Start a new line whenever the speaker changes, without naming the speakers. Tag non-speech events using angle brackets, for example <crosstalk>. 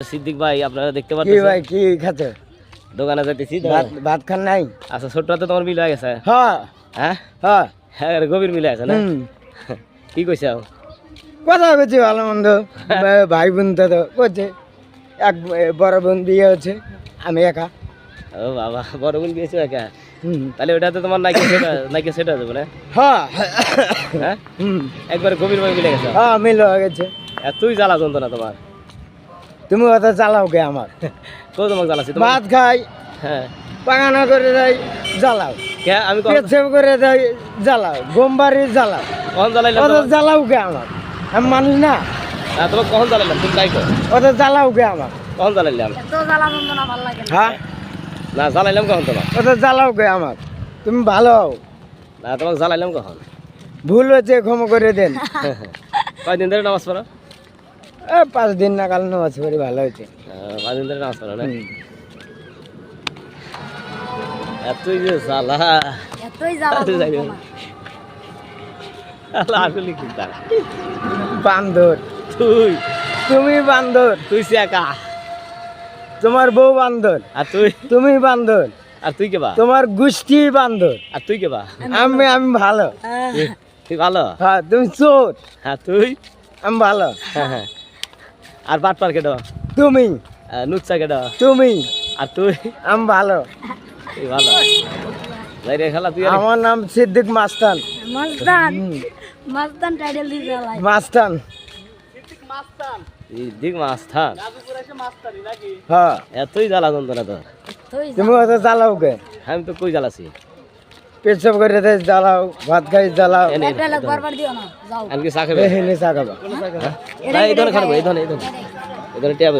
সিদ্দিক ভাই আপনারা দেখতে
কি
পাচ্ছেন
ভাই কি খাচ্ছ?
দোকানে যাইতেছি
ভাত ভাত খান নাই?
আচ্ছা ছোট্ট তো তোমার মিল হয়ে গেছে।
হ্যাঁ।
হ্যাঁ?
হ্যাঁ।
হ্যাঁ গভীর মিলে আছে না? <laughs> কি কইছে
কথা বলছি ভালো মন্দ। ভাই বোন তো করছে এক বড় বোন বিয়ে হচ্ছে আমি একা।
ও বাবা বড় বোন গিয়েছো একা? তাহলে ওটা তো তোমার নাকি সেটা নাকি সেটা যাবে না?
হ্যাঁ।
হ্যাঁ? একবার গভীর ভাবে মিলে গেছে?
হ্যাঁ মিল হয়ে গেছে।
তুই জ্বালা যন্ত্রণা তোমার।
তুমি অত জ্বালাও গে আমার।
কো তোমাকে জ্বালাছি
ভাত খাই
হ্যাঁ।
পাখানা করে দেয় জ্বালাও।
কে? আমি
পেছাব করে দেয় জ্বালাও। গোমবাড়ি জ্বালাও। অত জ্বালাও গে আমার। আমি মানুষ না।
না তোমাকে কখন জ্বালাইলাম? তুমি তাই
অত জ্বালাও কে আমার।
কখন জ্বালাইলাম?
হ্যাঁ?
না জ্বালাইলাম কখন তোমার
অত জ্বালাও কে আমার। তুমি ভালো হও।
না তোমাকে জ্বালাইলাম কখন?
ভুল হয়েছে ক্ষমা করে দেন। <laughs>
কয়দিন ধরে নামাজ পড়ো?
পাঁচ দিন নামাজ পড়ি ভালো হয়েছে
পাঁচ দিন ধরে নামাজ পড়ো না। এতই যে জ্বালা।
এতই জ্বালা
এতই জ্বালা।
যন্ত্রণা।
আল্লাহ আসলে কি তার
বান্দর।
তুই।
তুমি বান্দর।
তুই একা?
তোমার বউ বান্দর।
আর তুই?
তুমি বান্দর।
আর তুই কে বা?
তোমার গোষ্ঠী বান্দর।
আর তুই কে বা?
আমি আমি ভালো।
তুই- তুই ভালো?
হ্যাঁ তুমি চোর।
হ্যাঁ তুই?
আমি ভালো।
হ্যাঁ হ্যাঁ। আর বাট পার কেটো
তুমি।
নুচ্চা কেটো
তুমি।
আর তুই?
আমি ভালো।
তুই ভালো। যাই রে খেলা তুই
আমার নাম সিদ্দিক মাস্তান।
মাস্তান।
হুম,
মাস্তান টাইটেল জ্বালাই
মাস্তান। হ্যাঁ।
এতই জ্বালা যন্ত্রণা তোর।
তুমি জ্বালাও কে
আমি তো কই জ্বালাছি?
পেছাব করে দেয় জ্বালাও ভাত খাই জ্বালাও।
এনে
একটা লোক বারবার দিও না যাও।
আমি কি চা খাবে।
এখানে চাকাবা
এই ধরনের খাব এই ধরনের এই ধরনের এই ধরনের টিয়া